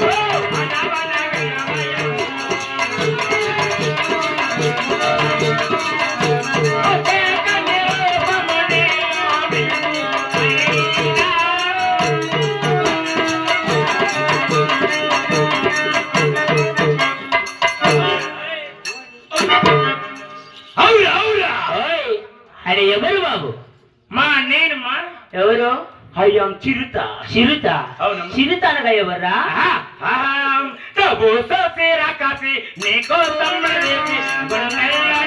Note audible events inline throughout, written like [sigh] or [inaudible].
Yeah. చిరుత. చిరుత అనగా ఎవరా తబు సోసేరా కాసి నీకో తమ్మరేసి గుణమెల్లా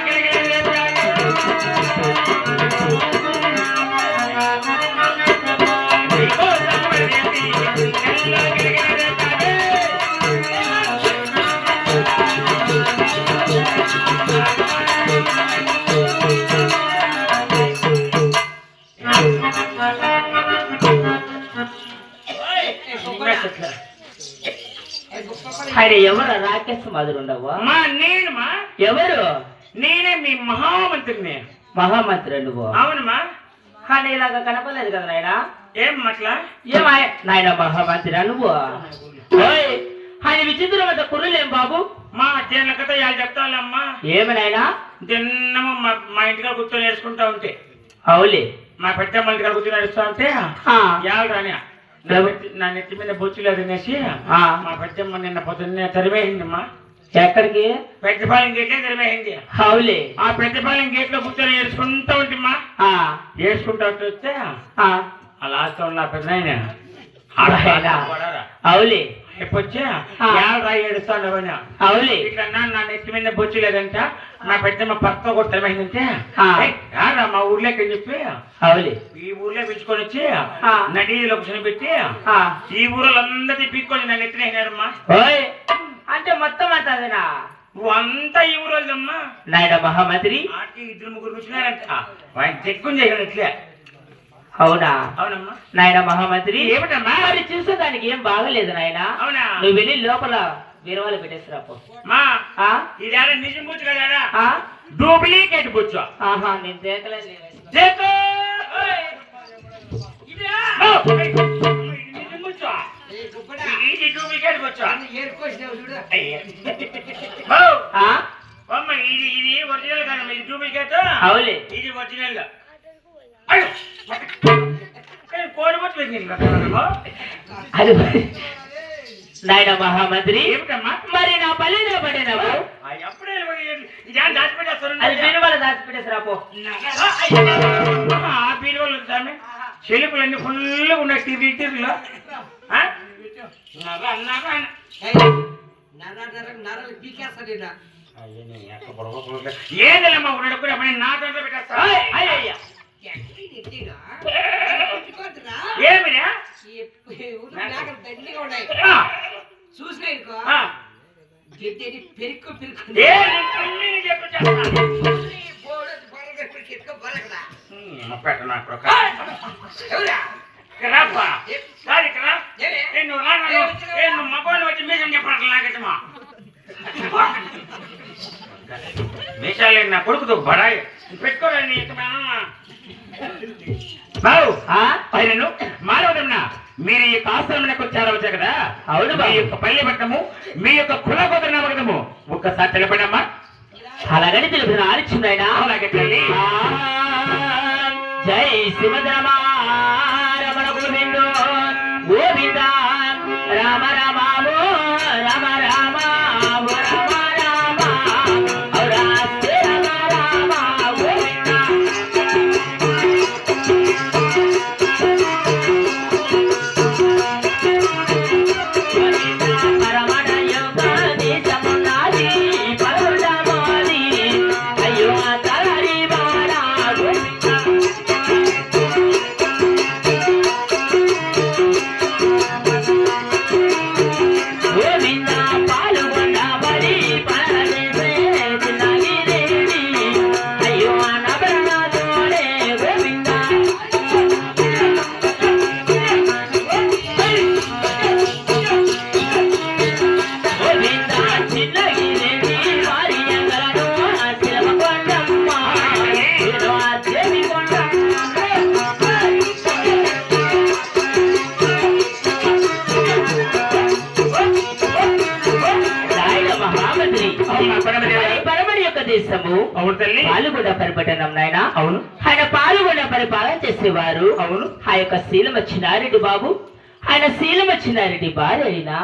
అరే ఎవరు? రాకేష్ మధురుండవు మా నేను మా. ఎవరు? నేనే మీ మహామంత్రిని. మహామంత్రి నువ్వు అవునమ్మా కానీ ఇలాగా కనపలేదు కదా నాయనా? ఏం మట్లా? ఏమాయ నాయన మహామంత్రి నువ్వు? ఆయన విచిత్రమైన కుర్రలేం బాబు? మా చేనుల కథ ఇవాళ చెప్తానమ్మా. ఏమి నాయనా? దిన్నము మా మా ఇంటికాడ కూర్చొని నేర్చుకుంటా ఉంటే. అవులే. మా పెద్దమ్మ ఇంటికాడ కూర్చొని నడుస్తా ఉంటే. రాని నా నెత్తి- మీద బొచ్చులు తినేసి ఆ. మా పెద్దమ్మ నిన్న పొద్దున్నే తరిమేసిందమ్మా. ఎక్కడికి? పెద్దపాలెం గేట్లే తరిమేసింది. అవులే. ఆ పెద్దపాలెం గేట్లో కూర్చొని ఏడ్చుకుంటా ఉంటమ్మా. ఏడ్చుకుంటా ఉంటే ఆ, లాస్ట్ ఉన్న పెద్ద. అవులే. యాళ్ళు రాయి ఏడుస్తాండవని ఇట్లా నా నా నెత్తి మీద బొచ్చు లేదంట. మా పెద్దమ్మ పక్క కూడా తరిమేసిందంటే ఆ. "ఏయ్, రారా మా ఊర్లోకి అని చెప్పి అవులే. ఈ ఊర్లో పిలుచుకొని వచ్చి ఆ. నడిలో కూర్చొని పెట్టి ఈ ఊరోళ్ళందరినీ పీక్కొని నన్ను ఎత్తినేసినారమ్మా ఓయ్. అంటే మొత్తం అంత అదేనా? అంతా ఈ ఊరోళ్ళమ్మా నాయన మహామంత్రి. ఇద్దరు ముగ్గురు కూర్చున్నారంట. ఆయన చెక్కుని చేయగలరు ఇట్లే. అవునా? అవునమ్మా. నాయన మహామంత్రి ఏమిటమ్మా? మరి చూసేదానికి ఏం బాగలేదు నాయన. అవునా? నువ్వు వెళ్ళి లోపల వీరవాళ్ళు పెట్టేసిరాపో మా ఆ? ఇదారా నిజం బుచ్చు కదా ఆ? డూప్లికేట్ బుచ్చు ఆహా నేను ఏయ్, ఇది నిజం బుచ్చు ఇది డూప్లికేట్ బుచ్చు అయ్యే. ఓ, ఆ? అమ్మ ఇది ఇది ఒరిజినల్ కాదు ఇది డూప్లికేట్ అవులే. ఇది ఒరిజినల్ అది నాయన మహామంత్రి మరి నా పల్లెలో పడినవు అది వీరవాళ్ళ దాచిపెట్టేసిరాపో ఆ బీరువాళ్ళు స్వామి. చెలుపులన్నీ ఫుల్ ఉన్నాయి టీవీ టీవీలో. ఏదమ్మా ఉన్నాడు? కూడా మరి నా దాంట్లో పెట్టేస్తా అయ్యయ్య ఏమిరా చూసినా ఆ, గడ్డి పెరుక్కు పెరుక్కు. మీసాలే [laughs] నా కొడుకుతో బడాయి. పెట్టుకోవాలని బావు? ఆయనను మానవదమ్మ మీరు ఈ ఆశ్రమానికి వచ్చారు వచ్చా కదా? అవును మీ. యొక్క పల్లె పట్టము మీ యొక్క కుల గోత్ర నామకము ఒక్కసారి తెలపడమ్మా అలాగని తెలిపిన ఆలోచన అలాగే తల్లి జై శివరమా తల్లి పాల్గొండ పరిపట్టణం నాయన. అవును. ఆయన పాల్గొండ పరిపాలన చేసేవారు. అవును. ఆ యొక్క శీలమ చిన్నారెడ్డి బాబు. ఆయన శీలమ చిన్నారెడ్డి భార్య అయినా.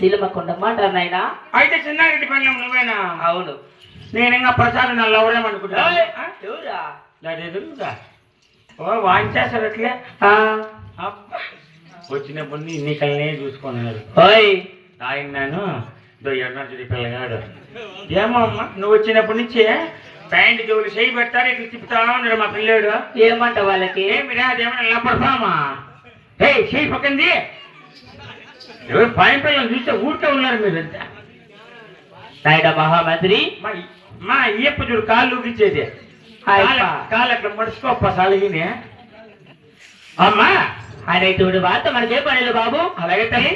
శీలమ కొండమాట నాయన. అయితే చిన్నారెడ్డి పనులు నువ్వేనా? అవును. నేను ఇంకా ప్రసాద్ నన్ను ఎవరేమనుకుంటా ఎవరా? ఎదురుగా ఓ వాంచేస్తారు అట్లే. వచ్చినప్పుడు నీ ఎన్నికలనే చూసుకున్నారు. ఆయన నేను ఇదో ఎన్నటి పిల్లగాడు. ఏమో అమ్మా నువ్వు వచ్చినప్పటి నుంచి ప్యాంట్ జోలు చేయి పెడతారు ఇట్లా తిప్పుతా ఉన్నాడు మా పిల్లాడు. ఏమంట వాళ్ళకి? ఏమిరా అదేమన్నా లప్పడపామా హే చేయి పక్కంది ఎవరు పాయం పిల్లలు చూస్తే ఊరికే ఉన్నారు మీరంతా. నాయన మహామంత్రి. మా అయ్యప్ప చూడు కాళ్ళు అయ్యప్ప. కాళ్ళు అట్లా మడుచుకోప్ప సాలిగిని. అమ్మా! ఆయన ఇటువంటి వార్త మనకే పనిలు బాబు? అలాగే తల్లి.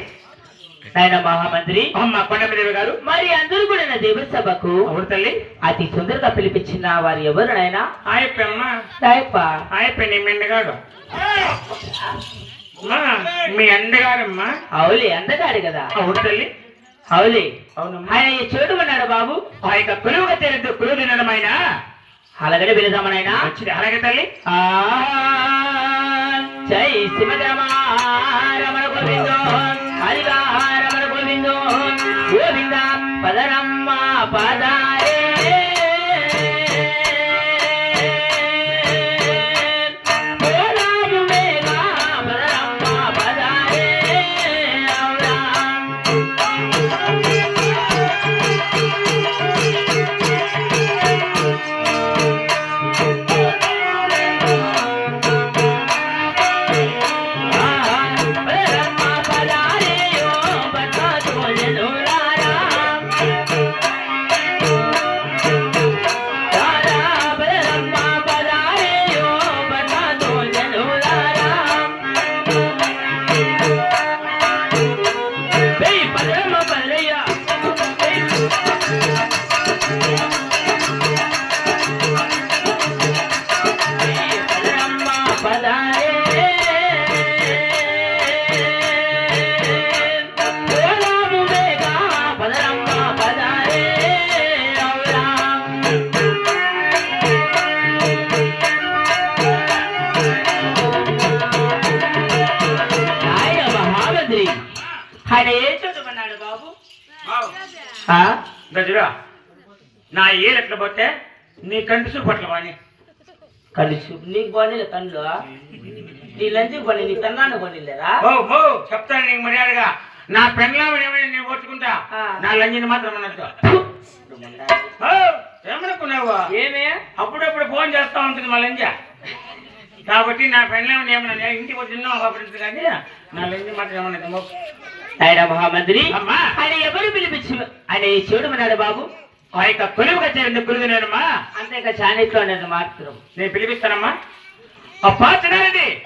నాయన మహామంత్రి అమ్మ కొండమదేవి గారు. మరి అందరూ కూడా నా దేవుడి సభకు అవును తల్లి. అతి తొందరగా పిలిపించిన వారు ఎవరు నాయన? ఆయప్ప ఆయప్ప. నీ మెండగాడు. అమ్మా మీ అండగాడమ్మా అవులే అందగాడు కదా. అవును తల్లి. అవులే. అవునమ్మా. ఆయన ఈ చోటు ఉన్నాడు బాబు. ఆ యొక్క కొలువుగా తెలియదు కొలువు తినడమైనా అలాగనే పిలుదామనైనా వచ్చింది అలాగే తల్లి. ఆ జై గోవిందో హరిగా రమణ గోవిందో గోవింద ఆయన ఏ చదువుకున్నాడు బాబు? ఆ? గజరా నా ఏలు ఎట్లా పోతే నీ కంటి చూపు పట్ల వాణి కళ్ళు చూపు? నీకు కొనిలే కళ్ళు నీ లంచి కొని నీ తన్నాను కొనిలేరా ఓ ఓ చెప్తాను నీకు మర్యాదగా. నా పెండ్లామని ఏమైనా నేను ఆ. నా లంజిని మాత్రం ఓ, ఏమనుకున్నావు? ఏమే? అప్పుడప్పుడు ఫోన్ చేస్తా ఉంటుంది మా లంజ కాబట్టి నా పెండ్లామని ఏమన్నా నేను ఇంటికి వచ్చి తిన్నావు కాబట్టి కానీ? నా లంజి మాత్రం ఏమన్నా ఆయన మహామంత్రి. అమ్మా. ఆయన ఎవరు పిలిపించి? ఆయన ఈ చూడు అన్నాడు బాబు. ఆ యొక్క కొలువుగా చేరింది కురుగు నేనమ్మా? అంతేకా చానిట్లో అనేది మాత్రం. నేను పిలిపిస్తానమ్మా. అప్పా చిన్నారెడ్డి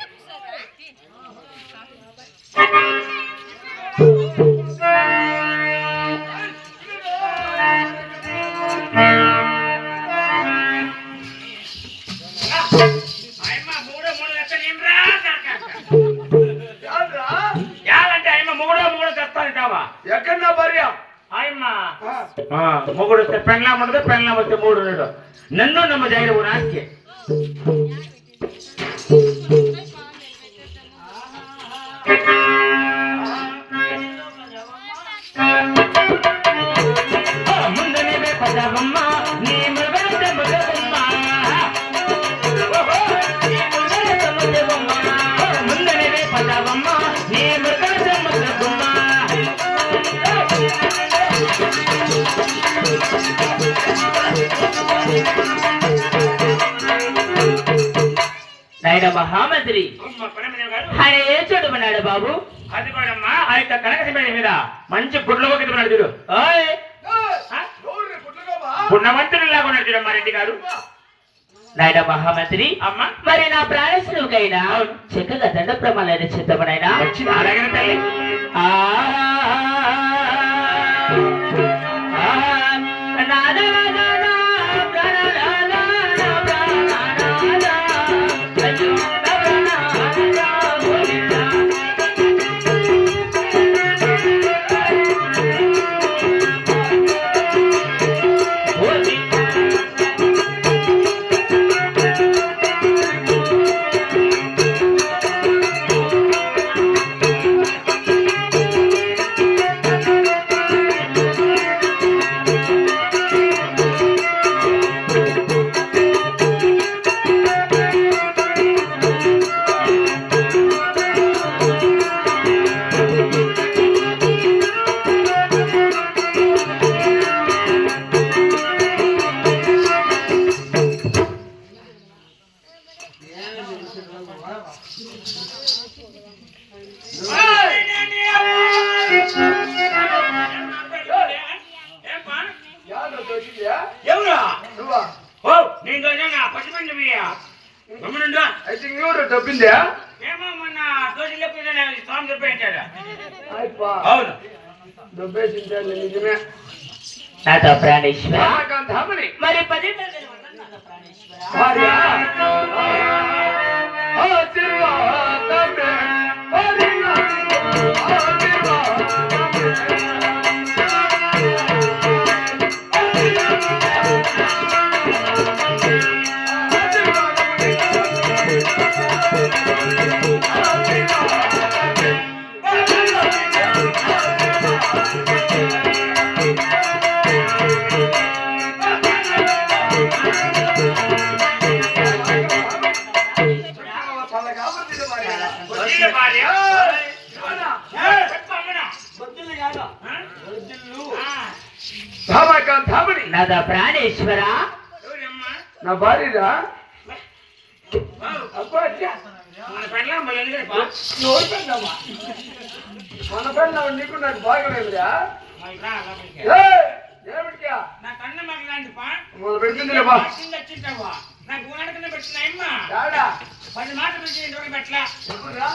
తెస్తానంటావా ఎక్కడ నా భార్య ఆయమ్మ ఆ, మొగుడు వస్తే పెళ్ళాం ఉండదు పెళ్ళాం వస్తే మూడు ఉండదు మహామంత్రి ఆయన ఏ చూడు అన్నాడు బాబు అది కూడమ్మా ఆ యొక్క కనకసింహ మీద మంచి గుడ్ల ఒకటి చూడు? గుణవంతుడు లాగా ఉన్నాడు చూడు రెడ్డి గారు నాయన మహామంత్రి అమ్మ మరి నా ప్రాణేశ్వరుకైనా చక్కగా దండ ప్రమాణాలు చిత్తమనైనా వచ్చింది అలాగే తల్లి నాద ఓ నేను నా పసిపెండి గమనుండా అయితే ఏమో మొన్న దోషి లేకపోతే స్వామి చెప్పేంటాడు అవును. దుబ్బేసిందే నిజమే. నాతో ప్రాణేశ్వర. రామకాంతమణి మరి పది ప్రాణేశ్వర. ప్రాణేశ్వర ఎవరమ్మా నా భార్యదా మన పెళ్ళ మళ్ళీ ఎవరు పెద్దమ్మా? మన పెళ్ళ నీకు నాకు బాగలేదురా ఏయ్, ఏమిటికా నా కన్న మగ లాంటి పా మొదలు పెడుతుందిలే బా కింద వచ్చింటావా నాకు ఊనడకనే పెట్టినాయమ్మా రాడా పది మాటలు పెట్టి ఇంటికి పెట్టలా చెప్పురా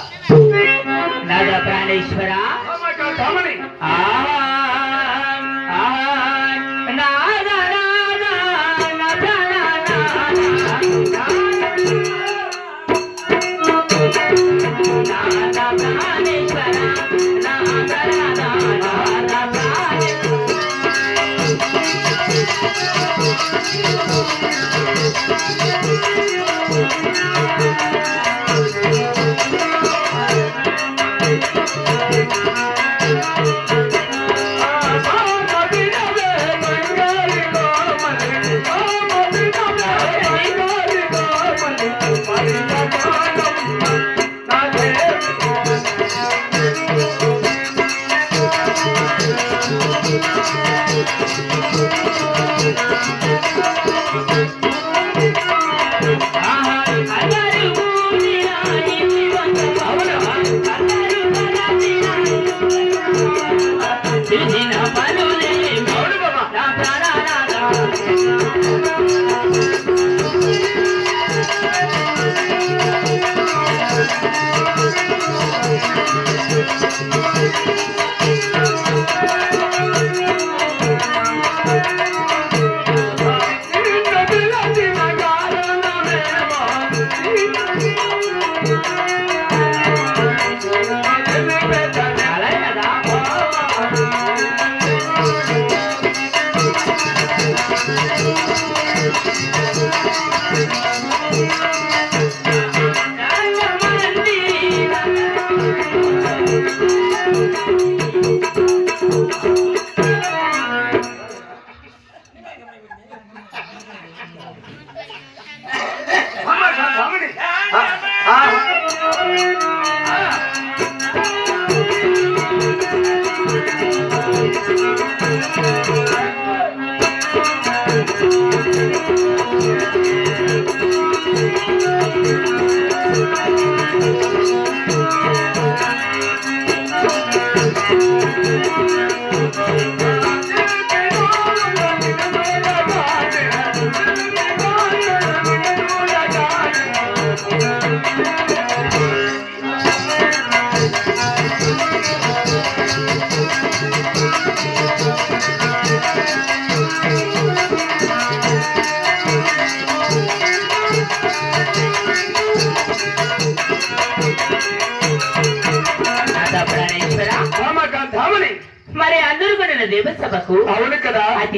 నాతో ప్రాణేశ్వర ఆహా,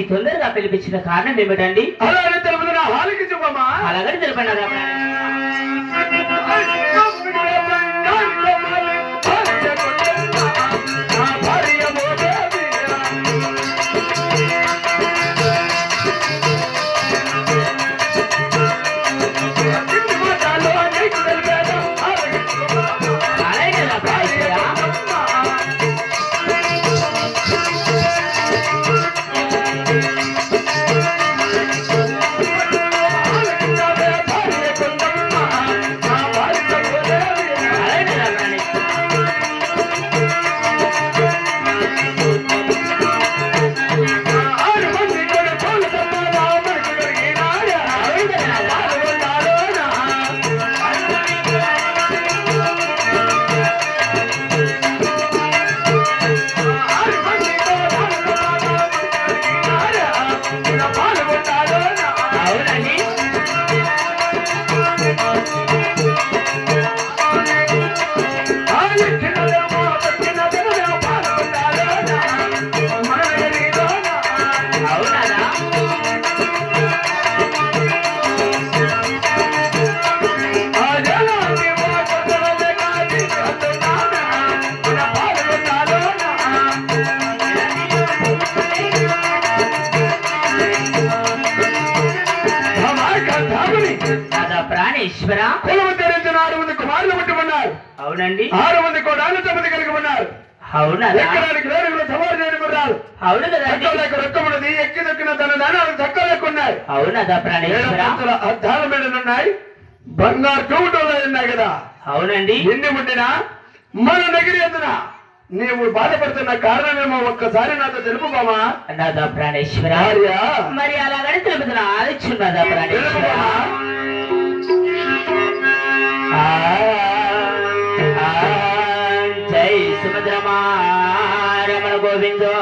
తొందరగా పిలిపించిన కారణం ఏమిటండి? అలా అని తెలుపుతున్న హాలికి చెప్పమ్మా. అలాగని తెలుపండి అవునండి ఆరు మంది కోడాలు తొమ్మిది కలిగి ఉన్నారు. అవునదా ఎక్కడానికి రేణుగులు సవారు చేయనుకున్నారు అవును కదండి. తక్కువలకు రొక్కమున్నది ఎక్కి దొక్కిన తన దానాలు తక్కువలకు ఉన్నాయి. అవునదా ఏడు ప్రాణేశ్వర? పంతుల అద్దాల మీద ఉన్నాయి. బంగారు కౌటంలో ఉన్నాయి కదా. అవునండి. ఎన్ని ముట్టినా మన దగ్గర ఎందున నీవు బాధపడుతున్న కారణమేమో ఒక్కసారి నాతో తెలుపు బామా నాదా ప్రాణేశ్వర. మరి అలాగని తెలుపుతున్నా. ఆలోచున్నదా తెలుపు ప్రాణేశ్వర. రమణ గోవిందో